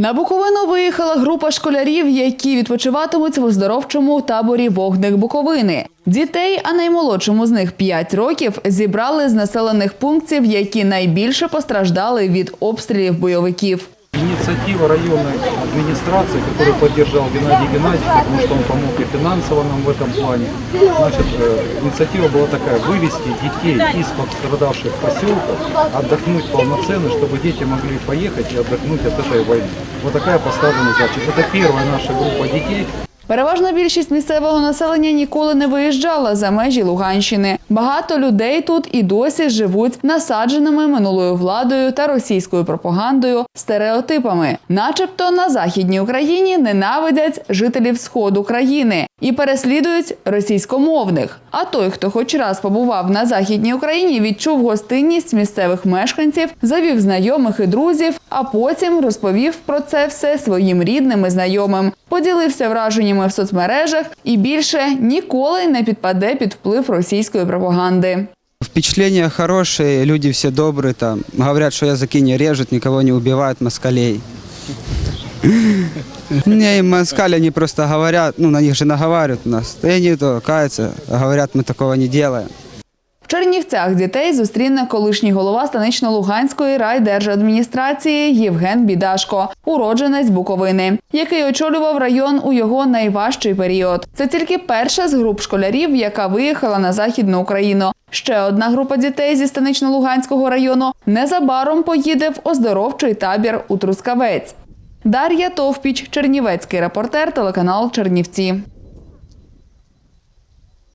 На Буковину виїхала група школярів, які відпочиватимуть в оздоровчому таборі Вогник Буковини. Дітей, а наймолодшому з них 5 років, зібрали з населених пунктів, які найбільше постраждали від обстрілів бойовиків. Инициатива районной администрации, которую поддержал Геннадий Геннадьевич, потому что он помог и финансово нам в этом плане. Значит, э, инициатива была такая, вывести детей из пострадавших поселков, отдохнуть полноценно, чтобы дети могли поехать и отдохнуть от этой войны. Вот такая поставлена задача. Это первая наша группа детей, Переважна більшість місцевого населення ніколи не виїжджала за межі Луганщини. Багато людей тут і досі живуть насадженими минулою владою та російською пропагандою стереотипами, начебто на західній Україні ненавидять жителів сходу країни і переслідують російськомовних. А той, хто хоч раз побував на західній Україні, відчув гостинність місцевих мешканців, завів знайомих і друзів, а потім розповів про це все своїм рідним і знайомим, поділився враженнями в соцмережах і більше ніколи не підпаде під вплив російської пропаганди. Впечатления хорошие, люди все добрые, там, говорят, что языки не режут, никого не убивают, москалей. Не, и москали, они просто говорят, ну, на них же наговаривают у нас. И они то каются, говорят, мы такого не делаем. Чернівцях дітей зустріне колишній голова станично-луганської райдержадміністрації Євген Бідашко, уродженець Буковини, який очолював район у його найважчий період. Це тільки перша з груп школярів, яка виїхала на західну Україну. Ще одна група дітей зі станично-луганського району незабаром поїде в оздоровчий табір у Трускавець. Дар'я Товпіч, Чернівецький репортер, телеканал Чернівці.